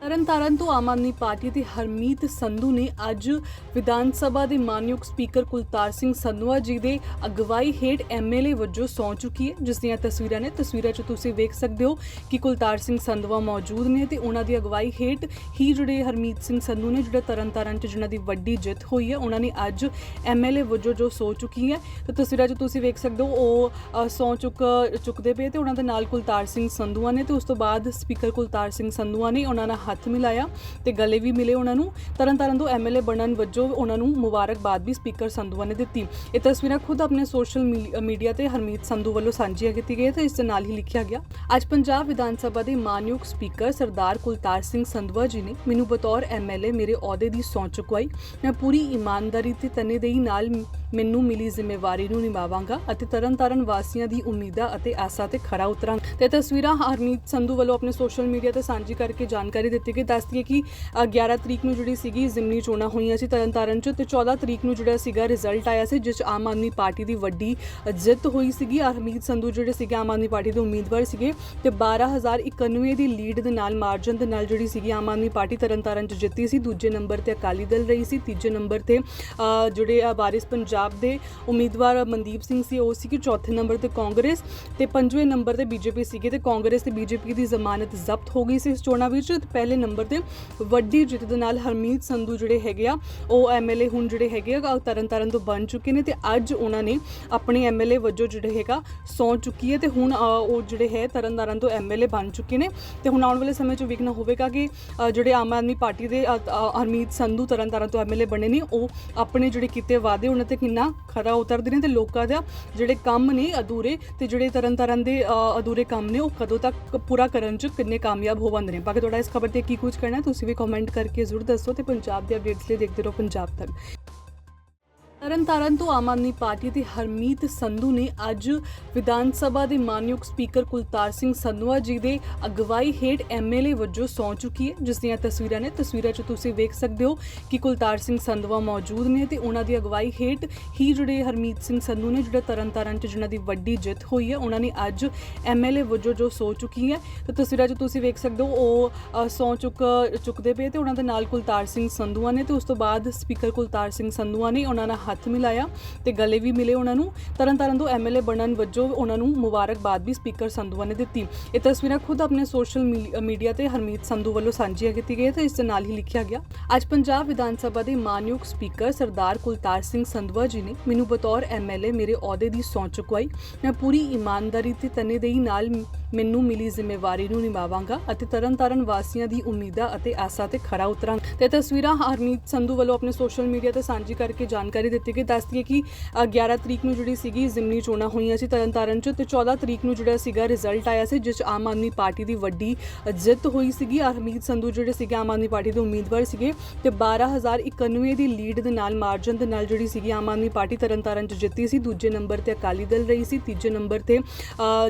ਤਰਨਤਾਰਨ ਤੋਂ ਆਮ ਆਦਮੀ ਪਾਰਟੀ ਦੇ ਹਰਮੀਤ ਸੰਧੂ ਨੇ ਅੱਜ ਵਿਧਾਨ ਸਭਾ ਦੇ ਮਾਨਯੋਗ ਸਪੀਕਰ ਕੁਲਤਾਰ ਸਿੰਘ ਸੰਧਵਾ ਜੀ ਦੇ ਅਗਵਾਈ ਹੇਠ ਐਮਐਲਏ ਵਜੋਂ ਸਹੁੰ ਚੁੱਕੀ ਹੈ ਜਿਸ ਦੀਆਂ ਤਸਵੀਰਾਂ ਨੇ ਤਸਵੀਰਾਂ 'ਚ ਤੁਸੀਂ ਵੇਖ ਸਕਦੇ ਹੋ ਕਿ ਕੁਲਤਾਰ ਸਿੰਘ ਸੰਧਵਾ ਮੌਜੂਦ ਨੇ ਤੇ ਉਹਨਾਂ ਦੀ ਅਗਵਾਈ ਹੇਠ ਹੀ ਜਿਹੜੇ ਹਰਮੀਤ ਸਿੰਘ ਸੰਧੂ ਨੇ ਜਿਹੜਾ ਤਰਨਤਾਰਨ 'ਚ ਜਿਨ੍ਹਾਂ ਦੀ ਵੱਡੀ ਜਿੱਤ ਹੋਈ ਹੈ ਉਹਨਾਂ ਨੇ ਅੱਜ ਐਮਐਲਏ ਵਜੋਂ ਜੋ ਸਹੁੰ ਚੁੱਕੀ ਹੈ। ਤੇ ਤਸਵੀਰਾਂ 'ਚ ਤੁਸੀਂ ਵੇਖ ਸਕਦੇ ਹੋ ਉਹ ਅ, ਸਹੁੰ ਚੁੱਕ ਚੁੱਕਦੇ ਪਏ ਤੇ ਉਹਨਾਂ ਦੇ ਨਾਲ ਕੁਲਤਾਰ ਸਿੰਘ ਸੰਧੂਆ ਨੇ ਤੇ ਉਸ ਤੋਂ ਬਾਅਦ ਸਪੀਕਰ ਕੁਲਤਾਰ ਸਿੰਘ ਸੰਧੂਆ ਨੇ ਉਹਨਾਂ ਨਾਲ ਹੱਥ ਮਿਲਾਇਆ ਤੇ ਗਲੇ ਵੀ ਮਿਲੇ ਉਹਨਾਂ ਨੂੰ। ਤਰਨਤਾਰਨ ਤੋਂ ਐਮਐਲਏ ਬਣਨ ਵਜੋਂ ਉਹਨਾਂ ਨੂੰ ਮੁਬਾਰਕਬਾਦ ਵੀ ਸਪੀਕਰ ਸੰਧੂਆ ਨੇ ਦਿੱਤੀ। ਇਹ ਤਸਵੀਰਾਂ ਖੁਦ ਆਪਣੇ ਸੋਸ਼ਲ ਮੀਡੀਆ ਤੇ ਹਰਮੀਤ ਸੰਧੂ ਵੱਲੋਂ ਸਾਂਝੀਆਂ ਕੀਤੀ ਗਈਆਂ ਤੇ ਇਸ ਦੇ ਨਾਲ ਹੀ ਲਿਖਿਆ ਗਿਆ, ਅੱਜ ਪੰਜਾਬ ਵਿਧਾਨ ਸਭਾ ਦੇ ਮਾਨਯੋਗ ਸਪੀਕਰ ਸਰਦਾਰ ਕੁਲਤਾਰ ਸਿੰਘ ਸੰਧਵਾ ਜੀ ਨੇ ਮੈਨੂੰ ਬਤੌਰ ਐਮਐਲਏ ਮੇਰੇ ਅਹੁਦੇ ਦੀ ਸਹੁੰ ਚੁਕਵਾਈ। ਮੈਂ ਪੂਰੀ ਇਮਾਨਦਾਰੀ ਤੇ ਤਨੇਦੇਹੀ ਨਾਲ ਮੈਨੂੰ ਮਿਲੀ ਜ਼ਿੰਮੇਵਾਰੀ ਨੂੰ ਨਿਭਾਵਾਂਗਾ ਅਤੇ ਤਰਨਤਾਰਨ ਵਾਸੀਆਂ ਦੀ ਉਮੀਦਾਂ ਅਤੇ ਆਸਾਂ ਤੇ ਖਰਾ ਉਤਰਾਂਗਾ। ਤੇ ਤਸਵੀਰਾਂ ਹਰਮੀਤ ਸੰਧੂ ਵੱਲੋਂ ਆਪਣੇ ਸੋਸ਼ਲ ਮੀਡੀਆ ਤੇ ਸਾਂਝੀ ਕਰਕੇ ਜਾਣਕਾਰੀ ਦਿੱਤੀ ਗਈ। ਦੱਸਦੀ ਹੈ ਕਿ ਅ, 11 ਤਰੀਕ ਨੂੰ ਜਿਹੜੀ ਸੀਗੀ ਜ਼ਿਮਨੀ ਚੋਣਾਂ ਹੋਈਆਂ ਸੀ ਤਰਨਤਾਰਨ 'ਚ ਤੇ 14 ਤਰੀਕ ਨੂੰ ਜਿਹੜਾ ਸੀਗਾ ਰਿਜ਼ਲਟ ਆਇਆ ਸੀ ਜਿਸ 'ਚ ਆਮ ਆਦਮੀ ਪਾਰਟੀ ਦੀ ਵੱਡੀ ਜਿੱਤ ਹੋਈ ਸੀਗੀ। ਹਰਮੀਤ ਸੰਧੂ ਜਿਹੜੇ ਸੀਗੇ ਆਮ ਆਦਮੀ ਪਾਰਟੀ ਦੇ ਉਮੀਦਵਾਰ ਸੀਗੇ ਤੇ 12091 ਦੀ ਲੀਡ ਦੇ ਨਾਲ ਮਾਰਜਨ ਦੇ ਨਾਲ ਜਿਹੜੀ ਸੀਗੀ ਆਮ ਆਦਮੀ ਪਾਰਟੀ ਤਰਨਤਾਰਨ 'ਚ ਜਿੱਤੀ ਸੀ। ਦੂਜੇ ਨੰਬਰ ਤੇ ਅਕਾਲੀ ਦਲ ਰਹੀ ਸੀ। ਤੀਜੇ ਨੰਬਰ ਤੇ ਜਿਹੜੇ ਵਾਰਿਸ ਪੰਜਾਬ ਦੇ ਉਮੀਦਵਾਰ ਮਨਦੀਪ ਸਿੰਘ ਸੀ ਉਹ ਸੀ ਕਿ ਚੌਥੇ ਨੰਬਰ ਤੇ ਕਾਂਗਰਸ ਤੇ ਪੰਜਵੇਂ ਨੰਬਰ ਤੇ ਬੀਜੇਪੀ ਸੀਗੇ ਤੇ ਕਾਂਗਰਸ ਤੇ ਬੀਜੇਪੀ ਦੀ ਜ਼ਮਾਨਤ ਜ਼ਬਤ ਹੋ ਗਈ ਸੀ ਇਸ ਚੋਣਾਂ ਵਿੱਚ। ਤੇ ਪਹਿਲੇ ਨੰਬਰ ਤੇ ਵੱਡੀ ਜਿੱਤ ਦੇ ਨਾਲ ਹਰਮੀਤ ਸੰਧੂ ਜਿਹੜੇ ਹੈਗੇ ਆ, ਉਹ ਐਮਐਲਏ ਹੁਣ ਜਿਹੜੇ ਹੈਗੇ ਆ ਤਰਨਤਾਰਨ ਤੋਂ ਬਣ ਚੁੱਕੇ ਨੇ ਤੇ ਅੱਜ ਉਹਨਾਂ ਨੇ ਆਪਣੇ ਐਮਐਲਏ ਵਜੋਂ ਜਿਹੜੇ ਹੈਗਾ ਸੌਂ ਚੁੱਕੀ ਹੈ ਤੇ ਹੁਣ ਉਹ ਜਿਹੜੇ ਹੈ ਤਰਨਤਾਰਨ ਤੋਂ ਐਮਐਲਏ ਬਣ ਚੁੱਕੇ ਨੇ। ਤੇ ਹੁਣ ਆਉਣ ਵਾਲੇ ਸਮੇਂ 'ਚ ਵੇਖਣਾ ਹੋਵੇਗਾ ਕਿ ਜਿਹੜੇ ਆਮ ਆਦਮੀ ਪਾਰਟੀ ਦੇ ਹਰਮੀਤ ਸੰਧੂ ਤਰਨਤਾਰਨ ਤੋਂ ਐਮਐਲਏ ਬਣੇ ਨੇ, ਉਹ ਆਪਣੇ ਜਿਹੜੇ ਕੀਤੇ ਵਾਅਦੇ ਉਹਨਾਂ ਤੇ ਕਿੰਨਾ ਖਰਾ ਉਤਰਦੇ ਨੇ ਤੇ ਲੋਕਾਂ ਦਾ ਜਿਹੜੇ ਕੰਮ ਨੇ ਅਧੂਰੇ ਤੇ ਜਿਹੜੇ ਤਰਨਤਾਰਨ ਦੇ ਅਧੂਰੇ ਕੰਮ ਨੇ ਉਹ ਕਦੋਂ ਤੱਕ ਪੂਰਾ ਕਰਨ 'ਚ ਕਿੰਨੇ ਕਾਮਯਾਬ ਹੋਵੰਦੇ ਨੇ? ਬਾਕੀ ਤੁਹਾਡਾ ਇਸ ਖਬਰ ਤੇ ਕੀ ਕੁਝ ਕਹਿਣਾ ਤੁਸੀਂ ਵੀ ਕਮੈਂਟ ਕਰਕੇ ਜ਼ਰੂਰ ਦੱਸੋ ਤੇ ਪੰਜਾਬ ਦੇ ਅਪਡੇਟਸ ਲਈ ਦੇਖਦੇ ਰਹੋ ਪੰਜਾਬ ਤੱਕ। ਤਰਨਤਾਰਨ ਤੋਂ ਆਮ ਆਦਮੀ ਪਾਰਟੀ ਦੇ ਹਰਮੀਤ ਸੰਧੂ ਨੇ ਅੱਜ ਵਿਧਾਨ ਸਭਾ ਦੇ ਮਾਨਯੋਗ ਸਪੀਕਰ ਕੁਲਤਾਰ ਸਿੰਘ ਸੰਧਵਾ ਜੀ ਦੇ ਅਗਵਾਈ ਹੇਠ ਐਮਐਲਏ ਵਜੋਂ ਸਹੁੰ ਚੁੱਕੀ ਹੈ ਜਿਸ ਦੀਆਂ ਤਸਵੀਰਾਂ ਨੇ ਤਸਵੀਰਾਂ 'ਚ ਤੁਸੀਂ ਵੇਖ ਸਕਦੇ ਹੋ ਕਿ ਕੁਲਤਾਰ ਸਿੰਘ ਸੰਧਵਾ ਮੌਜੂਦ ਨੇ ਤੇ ਉਹਨਾਂ ਦੀ ਅਗਵਾਈ ਹੇਠ ਹੀ ਜਿਹੜੇ ਹਰਮੀਤ ਸਿੰਘ ਸੰਧੂ ਨੇ ਜਿਹੜਾ ਤਰਨਤਾਰਨ 'ਚ ਜਿਨ੍ਹਾਂ ਦੀ ਵੱਡੀ ਜਿੱਤ ਹੋਈ ਹੈ ਉਹਨਾਂ ਨੇ ਅੱਜ ਐਮਐਲਏ ਵਜੋਂ ਜੋ ਸਹੁੰ ਚੁੱਕੀ ਹੈ ਤੇ ਤਸਵੀਰਾਂ 'ਚ ਤੁਸੀਂ ਵੇਖ ਸਕਦੇ ਹੋ ਉਹ ਅ, ਸਹੁੰ ਚੁੱਕ ਚੁੱਕਦੇ ਪਏ ਤੇ ਉਹਨਾਂ ਦੇ ਨਾਲ ਕੁਲਤਾਰ ਸਿੰਘ ਸੰਧੂਆ ਨੇ ਤੇ ਉਸ ਤੋਂ ਬਾਅਦ ਸਪੀਕਰ ਕੁਲਤਾਰ ਸਿੰਘ ਸੰਧੂਆ ਨੇ ਉਹਨਾਂ ਨਾਲ ਹੱਥ ਮਿਲਾਇਆ ਤੇ ਗਲੇ ਵੀ ਮਿਲੇ ਉਹਨਾਂ ਨੂੰ। ਤਰਨਤਾਰਨ ਤੋਂ ਐਮਐਲਏ ਬਣਨ ਵਜੋਂ ਉਹਨਾਂ ਨੂੰ ਮੁਬਾਰਕਬਾਦ ਵੀ ਸਪੀਕਰ ਸੰਧੂਆ ਨੇ ਦਿੱਤੀ। ਇਹ ਤਸਵੀਰਾਂ ਖੁਦ ਆਪਣੇ ਸੋਸ਼ਲ ਮੀਡੀਆ ਤੇ ਹਰਮੀਤ ਸੰਧੂ ਵੱਲੋਂ ਸਾਂਝੀਆਂ ਕੀਤੀ ਗਈਆਂ ਤੇ ਇਸ ਦੇ ਨਾਲ ਹੀ ਲਿਖਿਆ ਗਿਆ, ਅੱਜ ਪੰਜਾਬ ਵਿਧਾਨ ਸਭਾ ਦੇ ਮਾਨਯੋਗ ਸਪੀਕਰ ਸਰਦਾਰ ਕੁਲਤਾਰ ਸਿੰਘ ਸੰਧਵਾ ਜੀ ਨੇ ਮੈਨੂੰ ਬਤੌਰ ਐਮਐਲਏ ਮੇਰੇ ਅਹੁਦੇ ਦੀ ਸਹੁੰ ਚੁਕਵਾਈ। ਮੈਂ ਪੂਰੀ ਇਮਾਨਦਾਰੀ ਤੇ ਤਨੇਦੇਹੀ ਨਾਲ ਮੈਨੂੰ ਮਿਲੀ ਜ਼ਿੰਮੇਵਾਰੀ ਨੂੰ ਨਿਭਾਵਾਂਗਾ ਅਤੇ ਤਰਨਤਾਰਨ ਵਾਸੀਆਂ ਦੀ ਉਮੀਦਾਂ ਅਤੇ ਆਸਾਂ ਤੇ ਖਰਾ ਉਤਰਾਂਗਾ। ਤੇ ਤਸਵੀਰਾਂ ਹਰਮੀਤ ਸੰਧੂ ਵੱਲੋਂ ਆਪਣੇ ਸੋਸ਼ਲ ਮੀਡੀਆ ਤੇ ਸਾਂਝੀ ਕਰਕੇ ਜਾਣਕਾਰੀ ਦਿੱਤੀ ਗਈ। ਦੱਸਦੀ ਹੈ ਕਿ ਅ, 11 ਤਰੀਕ ਨੂੰ ਜਿਹੜੀ ਸੀਗੀ ਜ਼ਿਮਨੀ ਚੋਣਾਂ ਹੋਈਆਂ ਸੀ ਤਰਨਤਾਰਨ 'ਚ ਤੇ 14 ਤਰੀਕ ਨੂੰ ਜਿਹੜਾ ਸੀਗਾ ਰਿਜ਼ਲਟ ਆਇਆ ਸੀ ਜਿਸ 'ਚ ਆਮ ਆਦਮੀ ਪਾਰਟੀ ਦੀ ਵੱਡੀ ਜਿੱਤ ਹੋਈ ਸੀਗੀ। ਹਰਮੀਤ ਸੰਧੂ ਜਿਹੜੇ ਸੀਗੇ ਆਮ ਆਦਮੀ ਪਾਰਟੀ ਦੇ ਉਮੀਦਵਾਰ ਸੀਗੇ ਤੇ 12091 ਦੀ ਲੀਡ ਦੇ ਨਾਲ ਮਾਰਜਨ ਦੇ ਨਾਲ ਜਿਹੜੀ ਸੀਗੀ ਆਮ ਆਦਮੀ ਪਾਰਟੀ ਤਰਨਤਾਰਨ 'ਚ ਜਿੱਤੀ ਸੀ। ਦੂਜੇ ਨੰਬਰ ਤੇ ਅਕਾਲੀ ਦਲ ਰਹੀ ਸੀ। ਤੀਜੇ ਨੰਬਰ ਤੇ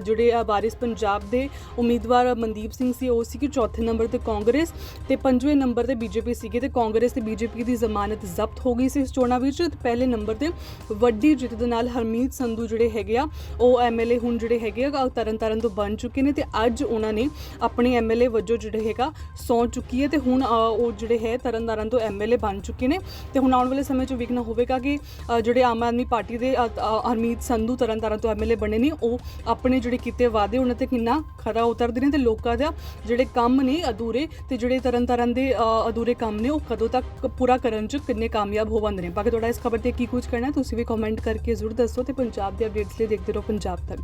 ਜਿਹੜੇ ਅ, ਵਾਰਿਸ ਪੰਜਾਬ ਪੰਜਾਬ ਦੇ ਉਮੀਦਵਾਰ ਮਨਦੀਪ ਸਿੰਘ ਸੀ, ਉਹ ਸੀ ਕਿ ਚੌਥੇ ਨੰਬਰ ਤੇ ਕਾਂਗਰਸ ਤੇ ਪੰਜਵੇਂ ਨੰਬਰ ਤੇ ਬੀਜੇਪੀ ਸੀਗੇ ਤੇ ਕਾਂਗਰਸ ਤੇ ਬੀਜੇਪੀ ਦੀ ਜ਼ਮਾਨਤ ਜ਼ਬਤ ਹੋ ਗਈ ਸੀ ਇਸ ਚੋਣਾਂ ਵਿੱਚ। ਤੇ ਪਹਿਲੇ ਨੰਬਰ ਤੇ ਵੱਡੀ ਜਿੱਤ ਦੇ ਨਾਲ ਹਰਮੀਤ ਸੰਧੂ ਜਿਹੜੇ ਹੈਗੇ ਆ, ਉਹ ਐਮਐਲਏ ਹੁਣ ਜਿਹੜੇ ਹੈਗੇ ਆ ਤਰਨਤਾਰਨ ਤੋਂ ਬਣ ਚੁੱਕੇ ਨੇ ਤੇ ਅੱਜ ਉਹਨਾਂ ਨੇ ਆਪਣੇ ਐਮਐਲਏ ਵਜੋਂ ਜਿਹੜੇ ਹੈਗਾ ਸੌਂ ਚੁੱਕੀ ਹੈ ਤੇ ਹੁਣ ਉਹ ਜਿਹੜੇ ਹੈ ਤਰਨਤਾਰਨ ਤੋਂ ਐਮਐਲਏ ਬਣ ਚੁੱਕੇ ਨੇ ਤੇ ਹੁਣ ਆਉਣ ਵਾਲੇ ਸਮੇਂ 'ਚ ਵੇਖਣਾ ਹੋਵੇਗਾ ਕਿ ਜਿਹੜੇ ਆਮ ਆਦਮੀ ਪਾਰਟੀ ਦੇ ਹਰਮੀਤ ਸੰਧੂ ਤਰਨਤਾਰਨ ਤੋਂ ਐਮਐਲਏ ਬਣੇ ਨੇ, ਉਹ ਆਪਣੇ ਜਿਹੜੇ ਕੀਤੇ ਵਾਅਦੇ ਉਹਨਾਂ ਤੇ ਕਿੰਨਾ ਖਰਾ ਉਤਰਦੇ ਨੇ ਤੇ ਲੋਕਾਂ ਦਾ ਜਿਹੜੇ ਕੰਮ ਨੇ ਅਧੂਰੇ ਤੇ ਜਿਹੜੇ ਤਰਨਤਾਰਨ ਦੇ ਅਧੂਰੇ ਕੰਮ ਨੇ, ਉਹ ਕਦੋਂ ਤੱਕ ਪੂਰਾ ਕਰਨ 'ਚ ਕਿੰਨੇ ਕਾਮਯਾਬ ਹੋਵੰਦੇ ਨੇ। ਬਾਕੀ ਤੁਹਾਡਾ ਇਸ ਖਬਰ ਤੇ ਕੀ ਕੁਝ ਕਹਿਣਾ ਤੁਸੀਂ ਵੀ ਕਮੈਂਟ ਕਰਕੇ ਜ਼ਰੂਰ ਦੱਸੋ ਤੇ ਪੰਜਾਬ ਦੇ ਅਪਡੇਟਸ ਲਈ ਦੇਖਦੇ ਰਹੋ ਪੰਜਾਬ ਤੱਕ।